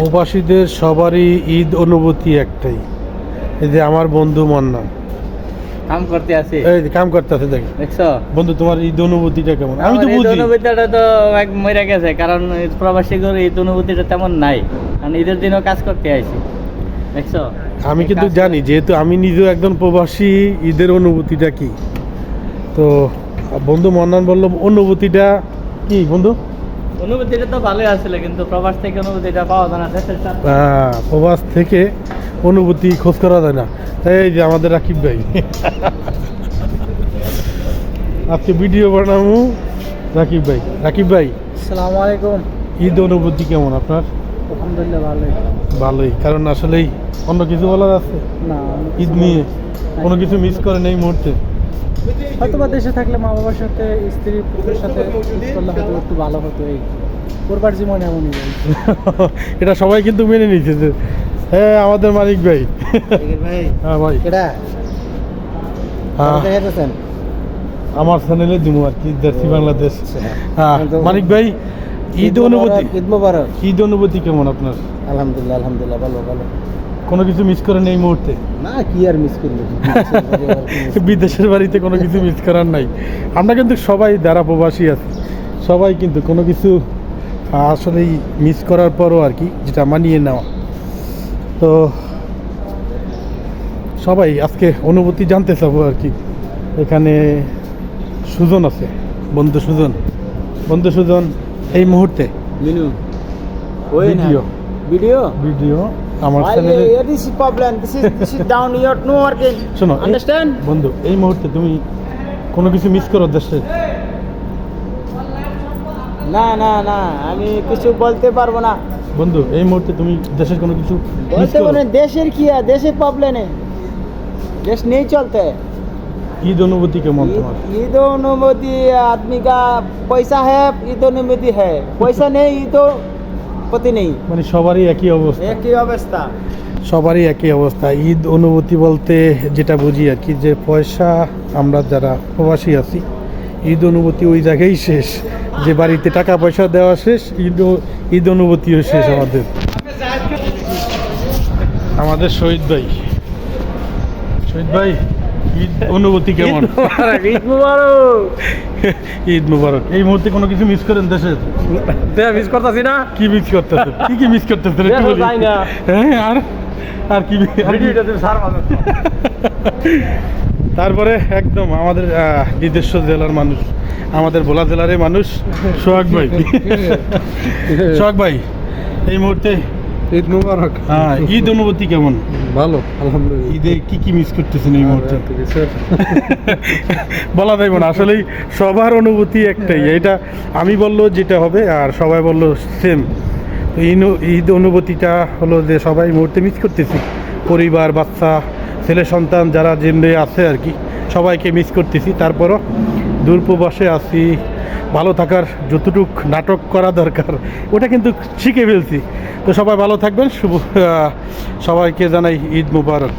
প্রবাসীদের সবারই ঈদ অনুভূতি একটাই। এই যে আমার বন্ধু মান্না। কাম করতে আসি এই কাম করতে আছে দেখ। দেখছ? বন্ধু তোমার ঈদ অনুভূতিটা কেমন? আমি তো বুঝি। অনুভূতিটা তো এক মরে গেছে কারণ এই প্রবাসী করে এই অনুভূতিটা তেমন নাই। কারণ ঈদের দিনও কাজ করতে আইছি। দেখছ? আমি কিন্তু জানি যেহেতু আমি নিজেও একজন প্রবাসী ঈদের অনুভূতিটা কি? তো বন্ধু মন্নান বলল অনুভূতিটা কি বন্ধু? অনুভূতিটা তো ভালোই আসলে কিন্তু প্রবাস থেকে অনুভূতিটা পাওয়া যায় না দেশের প্রবাস থেকে অনুভূতি খোঁজ করা যায় না। এই যে আমাদের রাকিব ভাই। আজকে ভিডিও বানাবো রাকিব ভাই। রাকিব ভাই আসসালামু আলাইকুম। ঈদ অনুভূতি কেমন আপনার? আলহামদুলিল্লাহ ভালোই। ভালোই কারণ আসলেই অন্য কিছু বলার আছে। না ঈদ নিয়ে কোনো কিছু মিস করেন এই মুহূর্তে। হয়তো বা দেশে থাকলে মা বাবার সাথে স্ত্রী পুত্রের সাথে করলে হয়তো একটু ভালো হতো এই। করবার জীবন এমনই এটা সবাই কিন্তু মেনে নিচ্ছে যে হ্যাঁ আমাদের মালিক ভাই। হ্যাঁ ভাই। কেডা? হ্যাঁ। আমার চ্যানেলে দিমু আর কি জার্সি বাংলাদেশ। হ্যাঁ মানিক ভাই ঈদ অনুভূতি? ঈদ মোবারক। ঈদ অনুভূতি কেমন আপনার? আলহামদুলিল্লাহ আলহামদুলিল্লাহ ভালো ভালো। কোনো কিছু মিস করেন এই মুহূর্তে? না কি আর মিস করব? বিদেশের বাড়িতে কোনো কিছু মিস করার নাই। আমরা কিন্তু সবাই যারা প্রবাসী আছি। সবাই কিন্তু কোনো কিছু আসলেই মিস করার পরও আর কি যেটা মানিয়ে নেওয়া। তো সবাই আজকে অনুভূতি জানতে চাবো আর কি। এখানে সুজন আছে। বন্ধু সুজন। বন্ধু সুজন এই মুহূর্তে? ভিডিও ভিডিও ভিডিও আমার চ্যানেলে this is problem this is this is down your no working শোনো এই- understand বন্ধু এই মুহূর্তে তুমি কোনো কিছু মিস করো দেশে না না না আমি কিছু বলতে পারবো না বন্ধু এই মুহূর্তে তুমি দেশের কোনো কিছু মিস বলতে করো পারবো দেশের কি আর দেশের প্রবলেম নেই देश नहीं चलते ঈদ অনুভূতি কেমন তোমার ईद ईद अनुमति आदमी का पैसा है ईद अनुमति है पैसा नहीं ईद সম্পত্তি নেই। মানে সবারই একই অবস্থা। একই অবস্থা। সবারই একই অবস্থা। ঈদ অনুভূতি বলতে যেটা বুঝি আর কি যে পয়সা আমরা যারা প্রবাসী আছি ঈদ অনুভূতি ওই জায়গায় শেষ। যে বাড়িতে টাকা পয়সা দেওয়া শেষ ঈদ ঈদ অনুভূতিও শেষ আমাদের। আমাদের শহীদ ভাই। শহীদ ভাই অনুভূতি কেমন? ঈদ মুবারক ঈদ মুবারক। এই মুহূর্তে কোনো কিছু মিস করেন দেশের মিস করতেছি না। কি মিস করতেছেন? কি কি মিস না। হ্যাঁ আর আর কি তারপরে একদম আমাদের নিজস্ব জেলার মানুষ আমাদের ভোলা জেলারই মানুষ সোহাগ ভাই। সোহাগ ভাই এই মুহূর্তে ঈদ মুবারক। হ্যাঁ ঈদ অনুভূতি কেমন? ভালো আলহামদুলিল্লাহ। ঈদে কি কি মিস করতেছেন এই মুহূর্তে? বলা যাইব না আসলেই সবার অনুভূতি একটাই। এটা আমি বলল যেটা হবে আর সবাই বলল সেম ঈদ অনুভূতিটা হলো যে সবাই মুহূর্তে মিস করতেছি। পরিবার বাচ্চা ছেলে সন্তান যারা জেনে আছে আর কি সবাইকে মিস করতেছি। তারপরও দূরপ্রবাসে আছি ভালো থাকার যতটুক নাটক করা দরকার, ওটা কিন্তু শিখে ফেলছি। তো সবাই ভালো থাকবেন, শুভ সবাইকে জানাই ঈদ মুবারক।